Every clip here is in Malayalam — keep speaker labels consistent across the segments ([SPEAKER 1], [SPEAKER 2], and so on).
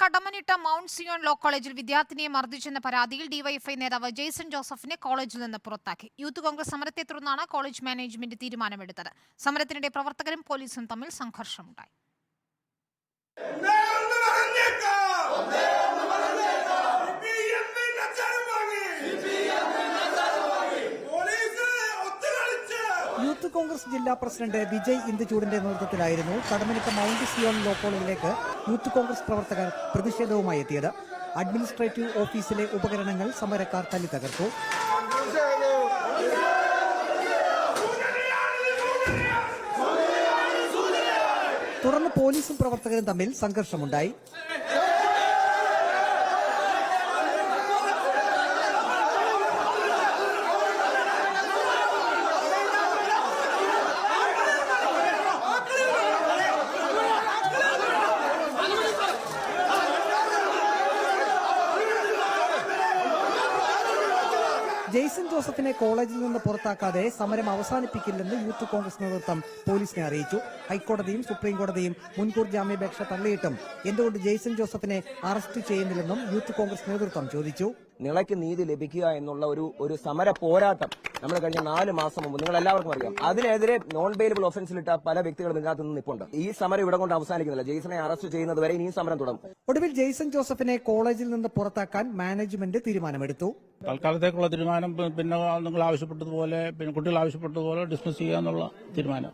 [SPEAKER 1] കടമനിട്ട മൗണ്ട് സിയോൺ ലോ കോളേജിൽ വിദ്യാർത്ഥിനിയെ മർദ്ദിച്ചെന്ന പരാതിയിൽ ഡിവൈഎഫ്ഐ നേതാവ് ജെയ്സൺ ജോസഫിനെ കോളേജിൽ നിന്ന് പുറത്താക്കി. യൂത്ത് കോൺഗ്രസ് സമരത്തെ തുടർന്നാണ് കോളേജ് മാനേജ്മെന്റ് തീരുമാനമെടുത്തത്. സമരത്തിനിടെ പ്രവർത്തകരും പോലീസും തമ്മിൽ സംഘർഷമുണ്ടായി.
[SPEAKER 2] യൂത്ത് കോൺഗ്രസ് ജില്ലാ പ്രസിഡന്റ് വിജയ് ഇന്ദുചൂടിന്റെ നേതൃത്വത്തിലായിരുന്നു കടമനിക്ക മൗണ്ട് സിയോൺ ലോക്കോളിലേക്ക് യൂത്ത് കോൺഗ്രസ് പ്രവർത്തകർ പ്രതിഷേധവുമായി എത്തിയത്. അഡ്മിനിസ്ട്രേറ്റീവ് ഓഫീസിലെ ഉപകരണങ്ങൾ സമരക്കാർ തല്ലി തകർത്തു തുടർന്ന് പോലീസും പ്രവർത്തകരും തമ്മിൽ സംഘർഷമുണ്ടായി. ജെയ്സൺ ജോസഫിനെ കോളേജിൽ നിന്ന് പുറത്താക്കാതെ സമരം അവസാനിപ്പിക്കില്ലെന്ന് യൂത്ത് കോൺഗ്രസ് നേതൃത്വം പോലീസിനെ അറിയിച്ചു. ഹൈക്കോടതിയും സുപ്രീം കോടതിയും മുൻകൂർ ജാമ്യാപേക്ഷ തള്ളിയിട്ടും. എന്തുകൊണ്ട് ജെയ്സൺ ജോസഫിനെ അറസ്റ്റ് ചെയ്യുന്നില്ലെന്നും യൂത്ത് കോൺഗ്രസ് നേതൃത്വം ചോദിച്ചു.
[SPEAKER 3] നിളയ്ക്ക് നീതി ലഭിക്കുക എന്നുള്ള ഒരു ഒരു സമര പോരാട്ടം നമ്മൾ കഴിഞ്ഞ നാല് മാസം മുമ്പ് നിങ്ങൾ എല്ലാവർക്കും അറിയാം. അതിനെതിരെ നോൺ ബെയിലബിൾ ഒഫൻസിലിട്ട പല വ്യക്തികളും ഇതിനകത്ത് നിന്ന് നിപ്പുണ്ട്. ഈ സമരം ഇവിടെ കൊണ്ട് അവസാനിക്കുന്നില്ല. ജെയ്സനെ അറസ്റ്റ് ചെയ്യുന്നത് വരെ ഇനിയും സമരം തുടങ്ങും.
[SPEAKER 2] ഒടുവിൽ ജെയ്സൺ ജോസഫിനെ കോളേജിൽ നിന്ന് പുറത്താക്കാൻ മാനേജ്മെന്റ് തീരുമാനമെടുത്തു.
[SPEAKER 4] തൽക്കാലത്തേക്കുള്ള തീരുമാനം പിന്നെ നിങ്ങൾ ആവശ്യപ്പെട്ടതുപോലെ പിന്നെ കുട്ടികൾ ആവശ്യപ്പെട്ടതുപോലെ ഡിസ്മിസ് ചെയ്യാന്നുള്ള തീരുമാനം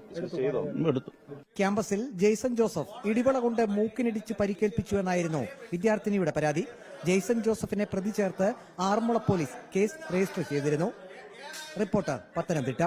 [SPEAKER 4] എടുത്തു.
[SPEAKER 2] ക്യാമ്പസിൽ ജെയ്സൺ ജോസഫ് ഇടിവള കൊണ്ട് മൂക്കിനിടിച്ച് പരിക്കേൽപ്പിച്ചു എന്നായിരുന്നു വിദ്യാർത്ഥിനിയുടെ പരാതി. ജെയ്സൺ ജോസഫിനെ പ്രതി ചേർത്ത് ആറന്മുള പോലീസ് കേസ് രജിസ്റ്റർ ചെയ്തിരുന്നു. റിപ്പോർട്ടർ പത്തനംതിട്ട.